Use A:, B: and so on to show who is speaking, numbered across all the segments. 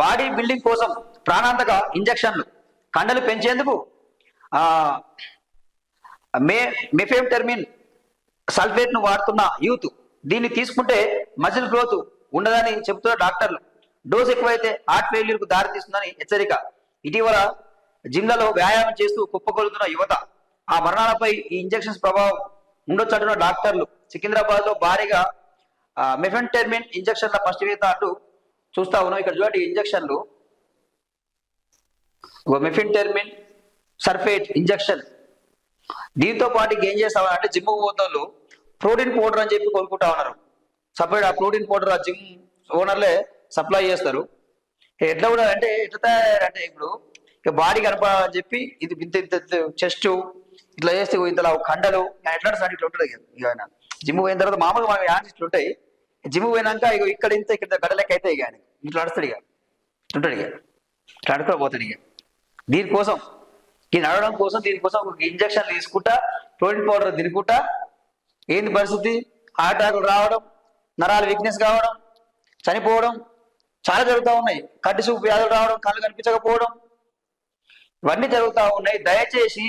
A: Body building కోసం ప్రాణాంతక ఇంజెక్షన్లు కండలు పెంచేందుకు మే మెఫేమ్ టెర్మిన్ సల్ఫేట్ను వాడుతున్న యూత్ దీన్ని తీసుకుంటే మజిల్ గ్రోత్ ఉండదని చెబుతున్న డాక్టర్లు. డోస్ ఎక్కువైతే హార్ట్ ఫెయిల్యూర్కు దారితీస్తుందని హెచ్చరిక. ఇటీవల జిమ్లలో వ్యాయామం చేస్తూ కుప్పకొలుతున్న యువత ఆ మరణాలపై ఈ ఇంజెక్షన్స్ ప్రభావం ఉండొచ్చంటున్న డాక్టర్లు. సికింద్రాబాద్లో భారీగా మెఫెంటెర్మిన్ ఇంజక్షన్ల పసివేత అంటూ చూస్తా ఉన్నాం. ఇక్కడ చూడండి ఇంజక్షన్లు. ఇంజెక్షన్లు మెఫింటెర్మిన్ సర్ఫేట్ ఇంజక్షన్. దీంతో పాటు ఏం చేస్తామని అంటే జిమ్ పోతోళ్ళు ప్రోటీన్ పౌడర్ అని చెప్పి కొనుక్కుంటా ఉన్నారు. సపరేట్ ఆ ప్రోటీన్ పౌడర్ ఆ జిమ్ ఓనర్లే సప్లై చేస్తారు. ఎట్లా కూడా అంటే ఎట్లా తయారంటే ఇప్పుడు ఇక బాడీ కనపడాలని చెప్పి ఇది ఇంత ఇంత చెస్ట్ ఇట్లా చేస్తే ఇంతలా కండలు ఎట్లా సార్ ఇట్లా ఉంటుంది ఇక ఆయన. జిమ్ పోయిన తర్వాత మామూలుగా మనకి యాన్స్ ఇట్లుంటాయి జిమ్ పోయినాక ఇక ఇక్కడ ఇంత ఇక్కడ గడలెక్క అయితే ఇక ఆయన. ఇట్లా నడుస్తాడు ఇక ఉంటాడు ఇక ఇట్లా నడుచుకొని పోతాడు ఇక దీనికోసం ఈ నడవడం కోసం దీనికోసం ఇంజక్షన్ తీసుకుంటా ప్రోటీన్ పౌడర్ తినుకుంటా ఏంది పరిస్థితి? హార్ట్ అటాకులు రావడం నరాలు వీక్నెస్ కావడం చనిపోవడం చాలా జరుగుతూ ఉన్నాయి. కంటి చూపు వ్యాధులు రావడం కళ్ళు కనిపించకపోవడం. ఇవన్నీ జరుగుతూ ఉన్నాయి. దయచేసి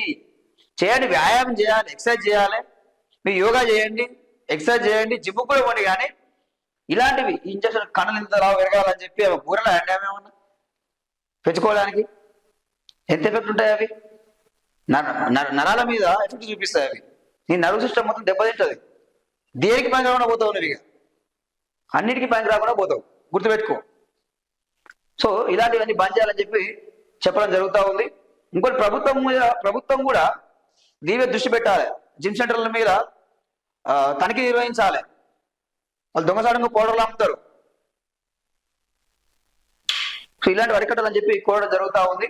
A: చేయండి వ్యాయామం చేయాలి ఎక్సర్సైజ్ చేయాలి. మీరు యోగా చేయండి ఎక్సర్సైజ్ చేయండి జిమ్ కూడా ఇవ్వండి కానీ ఇలాంటివి ఇంజక్షన్ కళ్ళు ఇంత పెరగాలని చెప్పి అవి బూరలు అండి పెంచుకోవడానికి? ఎంత ఎఫెక్ట్ ఉంటాయి అవి? నరాల మీద ఎఫెక్ట్ చూపిస్తాయి అవి. నీ నరువు సిస్టమ్ మొత్తం దెబ్బతింటుంది. దేనికి పని రాకుండా పోతావు నువ్వు ఇక? అన్నిటికీ పనికి రాకుండా పోతావు. గుర్తుపెట్టుకో. సో ఇలాంటివన్నీ బంద్ చేయాలని చెప్పి చెప్పడం జరుగుతూ ఉంది. ఇంకోటి ప్రభుత్వం మీద ప్రభుత్వం కూడా దీవే దృష్టి పెట్టాలి. జిమ్ సెంటర్ల మీద తనిఖీ నిర్వహించాలి. వాళ్ళు దొంగసాడంగా కోడలు అమ్ముతారు. సో ఇలాంటి అరికట్టాలని చెప్పి కోరడం జరుగుతూ ఉంది.